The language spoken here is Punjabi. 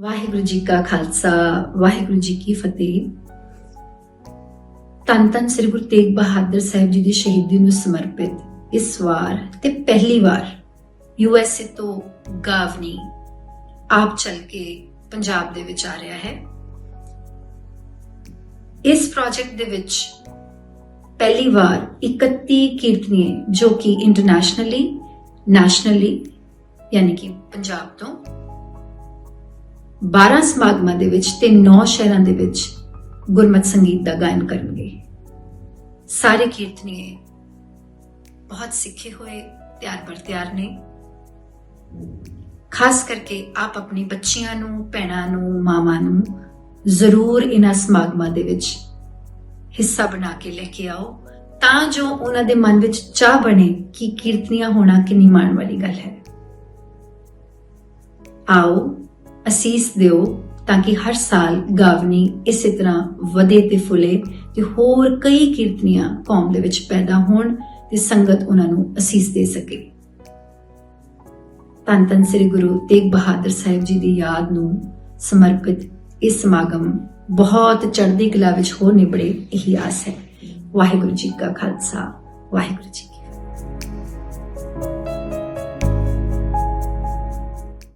ਵਾਹਿਗੁਰੂ ਜੀ ਕਾ ਖਾਲਸਾ, ਵਾਹਿਗੁਰੂ ਜੀ ਕੀ ਫਤਿਹ। ਧੰਨ ਧੰਨ ਸ੍ਰੀ ਗੁਰੂ ਤੇਗ ਬਹਾਦਰ ਸਾਹਿਬ ਜੀ ਦੀ ਸ਼ਹੀਦੀ ਨੂੰ ਸਮਰਪਿਤ ਇਸ ਵਾਰ ਤੇ ਪਹਿਲੀ ਵਾਰ ਯੂ ਐੱਸ ਏ ਤੋਂ ਗਾਵਨੀ ਆਪ ਚੱਲ ਕੇ ਪੰਜਾਬ ਦੇ ਵਿੱਚ ਆ ਰਿਹਾ ਹੈ। ਇਸ ਪ੍ਰੋਜੈਕਟ ਦੇ ਵਿੱਚ ਪਹਿਲੀ ਵਾਰ 31 ਕੀਰਤਨੀਏ ਜੋ ਕਿ ਇੰਟਰਨੈਸ਼ਨਲੀ ਨੈਸ਼ਨਲੀ ਯਾਨੀ ਕਿ ਪੰਜਾਬ ਤੋਂ 12 ਸਮਾਗਮਾਂ ਦੇ ਵਿੱਚ ਤੇ 9 ਸ਼ਹਿਰਾਂ ਦੇ ਵਿੱਚ ਗੁਰਮਤ ਸੰਗੀਤ ਦਾ ਗਾਇਨ ਕਰਨਗੇ। ਸਾਰੇ ਕੀਰਤਨੀਏ, ਬਹੁਤ ਸਿੱਖੇ ਹੋਏ, ਤਿਆਰ ਪਰ ਤਿਆਰ ਨੇ। ਖਾਸ ਕਰਕੇ ਆਪ ਆਪਣੀ ਬੱਚੀਆਂ ਨੂੰ, ਭੈਣਾਂ ਨੂੰ, ਮਾਵਾਂ ਨੂੰ ਜ਼ਰੂਰ ਇਹਨਾਂ ਸਮਾਗਮਾਂ ਦੇ ਵਿੱਚ ਹਿੱਸਾ ਬਣਾ ਕੇ ਲੈ ਕੇ ਆਓ, ਤਾਂ ਜੋ ਉਹਨਾਂ ਦੇ ਮਨ ਵਿੱਚ ਚਾਹ ਬਣੇ ਕਿ ਕੀਰਤਨੀਆਂ ਹੋਣਾ ਕਿੰਨੀ ਮਾਣ ਵਾਲੀ ਗੱਲ ਹੈ। ਆਓ ਅਸੀਸ ਦਿਓ ਤਾਂ ਕਿ ਹਰ ਸਾਲ ਗਾਵਨੀ ਇਸੇ ਤਰ੍ਹਾਂ ਵਧੇ ਤੇ ਫੁੱਲੇ ਤੇ ਹੋਰ ਕਈ ਕੀਰਤਨੀਆਂ ਕੌਮ ਦੇ ਵਿੱਚ ਪੈਦਾ ਹੋਣ ਤੇ ਸੰਗਤ ਉਹਨਾਂ ਨੂੰ ਅਸੀਸ ਦੇ ਸਕੇ। ਧੰਨ ਧੰਨ ਸ੍ਰੀ ਗੁਰੂ ਤੇਗ ਬਹਾਦਰ ਸਾਹਿਬ ਜੀ ਦੀ ਯਾਦ ਨੂੰ ਸਮਰਪਿਤ ਇਹ ਸਮਾਗਮ ਬਹੁਤ ਚੜ੍ਹਦੀ ਕਲਾ ਵਿੱਚ ਹੋ ਨਿਬੜੇ ਇਹੀ ਆਸ ਹੈ। ਵਾਹਿਗੁਰੂ ਜੀ ਕਾ ਖਾਲਸਾ, ਵਾਹਿਗੁਰੂ ਜੀ